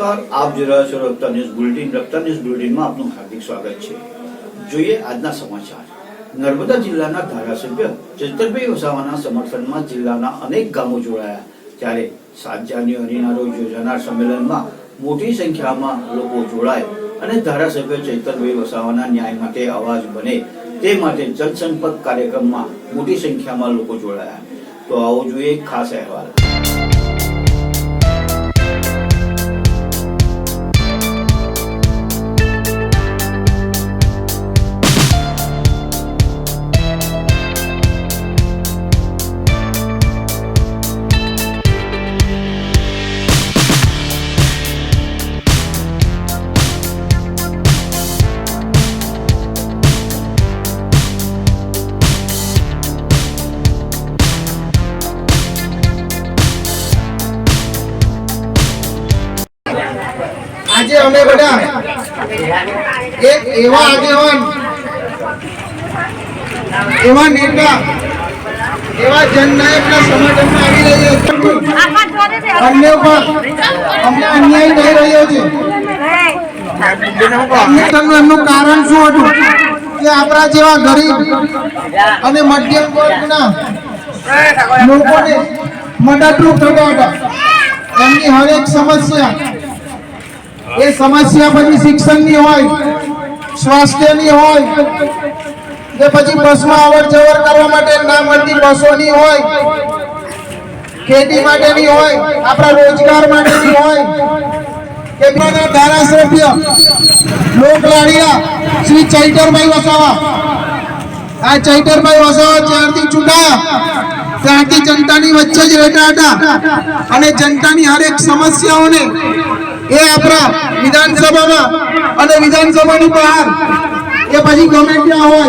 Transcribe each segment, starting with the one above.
નમસ્કાર. આપ જોઈ રહ્યા છો Raftaar news bulletin. Raftaar news બુલેટિનમાં આપનું હાર્દિક સ્વાગત છે. જોઈએ આજના સમાચાર. નર્મદા જિલ્લાના ધારાસભ્ય ચેતરભાઈ વસાવાના સમર્થનમાં જિલ્લાના અનેક ગામો જોડાયા. ત્યારે સાત જાન્યુઆરીના રોજ યોજાનાર સંમેલનમાં મોટી સંખ્યામાં લોકો જોડાય અને ધારાસભ્ય ચૈતરભાઈ વસાવાના ન્યાય માટે અવાજ બને તે માટે જનસંપર્ક કાર્યક્રમમાં મોટી સંખ્યામાં લોકો જોડાયા. તો આવો જોઈએ ખાસ અહેવાલ. અમે બધા એક એવા આગેવાન, એવા નેતા, એવા જનનાયકના સમર્થનમાં આવી રહ્યા છે. પણ અમને અન્યાય થઈ રહ્યો છે. કારણ શું હતું? કે આપણા જેવા ગરીબ અને મધ્યમ વર્ગના લોકોને મદદરૂપ થતા હતા. એમની હરેક સમસ્યા એ સમસ્યા પછી શિક્ષણની હોય, સ્વાસ્થ્યની હોય કે પછી બસમાં અવર જવર કરવા માટે ના મળતી બસોની હોય, ખેતી માટેની હોય, આપણા રોજગાર માટેની હોય, કે ધારાસભ્ય, લોકલાડિયા, શ્રી ચૈતરભાઈ વસાવા. આ ચૈતરભાઈ વસાવા જ્યારથી ચૂંટાયા, ત્યારથી જનતાની વચ્ચે જ રહેતા હતા. અને જનતાની હરેક સમસ્યાઓને એ આપણા વિધાનસભામાં અને વિધાનસભાની બહાર. એ પછી ગમે ત્યાં હોય,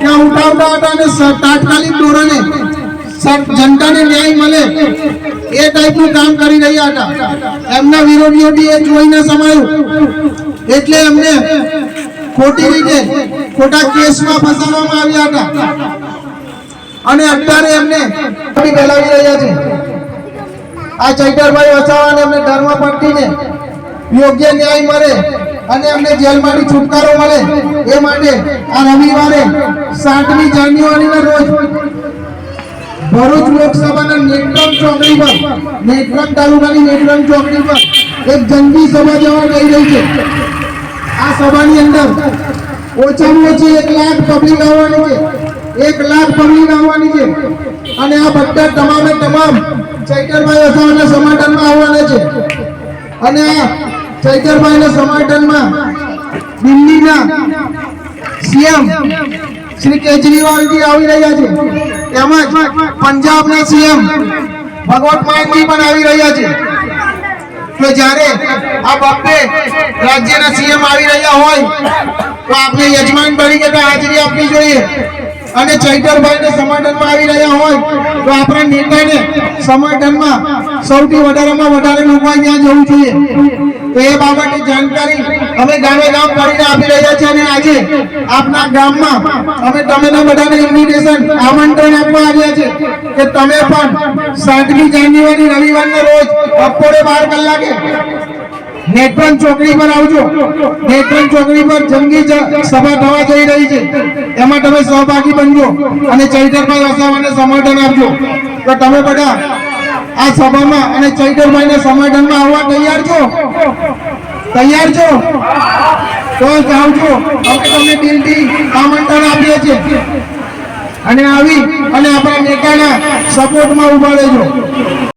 ત્યાં ઉઠાવતા હતા અને તાત્કાલિક ધોરણે જનતાને ન્યાય મળે એ ટાઈપનું કામ કરી રહ્યા હતા. એમના વિરોધીઓથી એ જોઈને સમાયું. એટલે એમને ખોટી રીતે ખોટા કેસમાં ફસાવવામાં આવ્યા હતા. અને અત્યારે એમને ફેલાવી રહ્યા છે. આ ચૈતરભાઈ વસાવાને એમને ધર્મ પટ્ટીને યોગ્ય ન્યાય મળે અને એમને જેલમાંથી છુટકારો મળે એ માટે આ રવિવારે સાતમી જાન્યુઆરીના રોજ ભરૂચ લોકસભાના નેત્રંગ ચોકડી પર, નેત્રંગ તાલુકાની નેત્રંગ ચોકડી પર એક જંગી સભા જવા થઈ રહી છે. આ સભાની અંદર ઓછામાં ઓછી એક લાખ પબ્લિક આવવાની છે, એક લાખ પબ્લિક આવવાની છે અને આ બધા તમામે તમામ ચૈતરભાઈ અસાવાના સમર્થનમાં આવવાના છે. અને આ ચૈતરભાઈના સમર્થનમાં દિલ્હીના સીએમ શ્રી કેજરીવાલજી આવી રહ્યા છે. તેમજ પંજાબના સીએમ ભગવત માનજી પણ આવી રહ્યા છે. તો જ્યારે આ બબ્બે રાજ્યના સીએમ આવી રહ્યા હોય, તો આપણે યજમાન તરીકે હાજરી આપવી જોઈએ. અને ચૈતરભાઈને સમર્થનમાં આવી રહ્યા હોય, તો આપણા નેતાને સમર્થનમાં સૌથી વધારેમાં વધારે લોકો ત્યાં જવું જોઈએ. એ બાબતે જાણકારી અમે ગામે ગામ ફરીને આપી રહ્યા છીએ અને આજે આપના ગામમાં અમે તમને બધાને ઇન્વિટેશન આમંત્રણ આપવા આવ્યા છે કે તમે પણ સાતમી જાન્યુઆરી રવિવારના રોજ બપોરે બાર કલાકે નેત્રંગ ચોકડી પર આવજો. નેત્રંગ ચોકડી પર જંગી સભા થવા જઈ રહી છે. એમાં તમે સહભાગી બનજો અને ચૈતરભાઈ વસાવાને સમર્થન આપજો. તો તમે બધા આ સભામાં અને ચૈતરભાઈને સમાધાનમાં આવવા તૈયાર છો? તૈયાર છો? તો જાવજો અમે તમને દિલથી આમંત્રણ આપીએ છીએ. અને આવી અને આપણા નેતાના સપોર્ટમાં ઊભા રહેજો.